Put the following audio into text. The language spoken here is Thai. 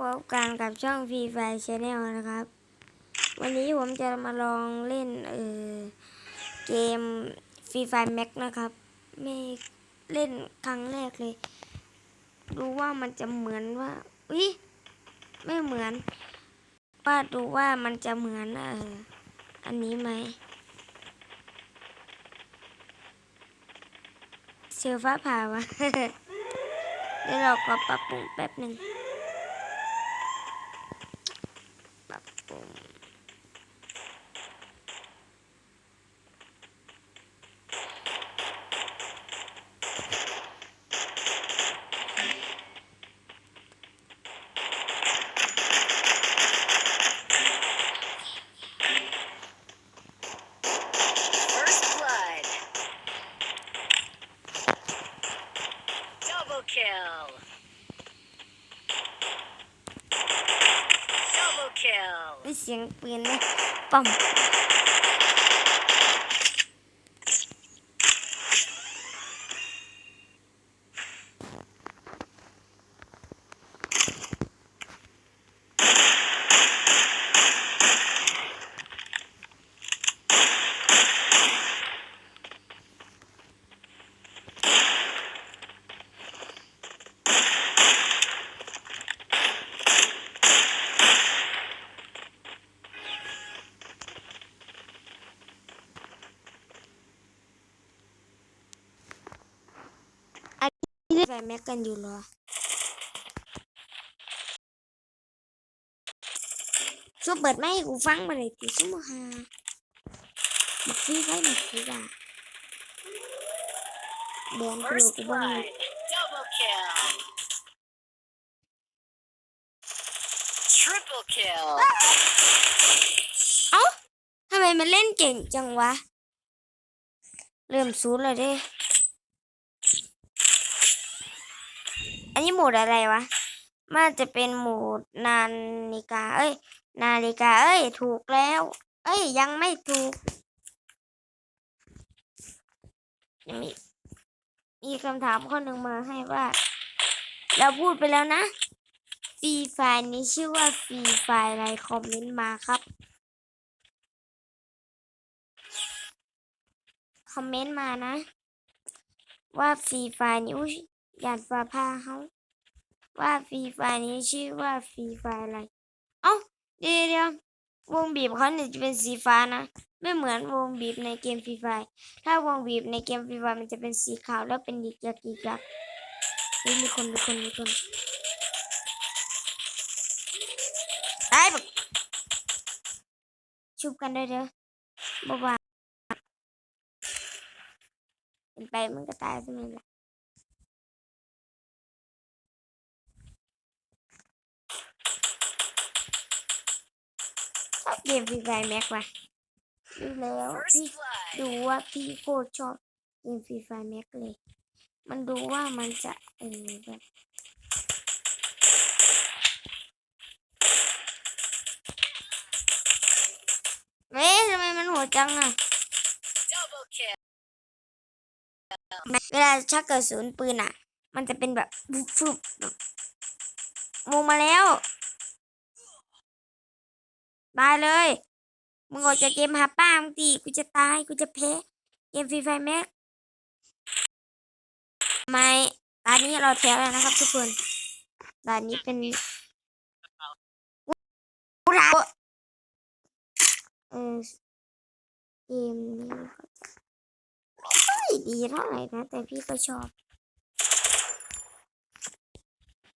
พบกันกับช่องฟรีไฟชาแนลนะครับ วันนี้ผมจะมาลองเล่นเออเกมฟรีไฟแม็กนะครับไม่เล่นครั้งแรกเลยดูว่ามันจะเหมือนว่าอุ้ยไม่เหมือน ป้าดูว่ามันจะเหมือนเอออันนี้ไหมเซลฟ้าผ่าวะเดี๋ยวเราก็ปรับปรุงแป๊บหนึ่ง ปรับปรุง First blood. Double kill. Double kill. ได้เสียงปืนไหมปั๊ม นี่ได้แฟนแม็กกันอยู่เหรอช่วยเปิดไม่ให้กูฟังมาเลยติชั่วโมงฮาบักฟี่ไฟหนักกูด่าแบนกู First กูบ้าง blood. Double kill. Triple kill. เอ้าทำไมมันเล่นเก่งจังวะ เริ่มซูดเลยเด้ อั นนี้โหมดอะไรวะ มันจะเป็นโหมดนาฬิกา เอ้ย นาฬิกา เอ้ย ถูกแล้ว เอ้ย ยังไม่ถูกมีมีคำถามข้อหนึ่งมาให้ว่า เราพูดไปแล้วนะฟรีไฟล์นี้ชื่อว่าฟรีไฟล์อะไรคอมเมนต์มาครับ คอมเมนต์มานะ ว่าฟรีไฟล์นี้ อยานฟ้าผ้าเขาว่าฟรีไฟนี้ชื่อว่าฟรีไฟอะไร เอ้าเดี๋ยวเดี๋ยววงบีบเขาเนี่ยจะเป็นสีฟ้านะ ไม่เหมือนวงบีบในเกมฟรีไฟ ถ้าวงบีบในเกมฟรีไฟมันจะเป็นสีขาวแล้วเป็นหยิกยักหยิกยักมีคนมีคนมีคนไอ้บักชุบกันได้เด้อบ๊ายบาเป็นไปมันก็ตายใช่ไหมล่ะ ชอบเกมฟรีไฟแม็กว่ะดูแล้วพี่ First blood. ดูว่าพี่โคตรชอบเกมฟรีไฟแม็กเลย มันดูว่ามันจะเออแบบเว้ยทำไมมันโหดจังอะ Double kill. เวลาชักกระสุนปืนอะ มันจะเป็นแบบฟุบฟุบแบบมงมาแล้ว ตายเลย มึงออกจากเกมหาป้ามึงตีกูจะตาย กูจะแพ้ เกมฟรีไฟแม็กไม่ตอนนี้เราแท้แล้วนะครับทุกคนตอนนี้เป็นกูถาเออเกมนี้ก็ไม่ดีเท่าไหร่นะ แต่พี่ก็ชอบ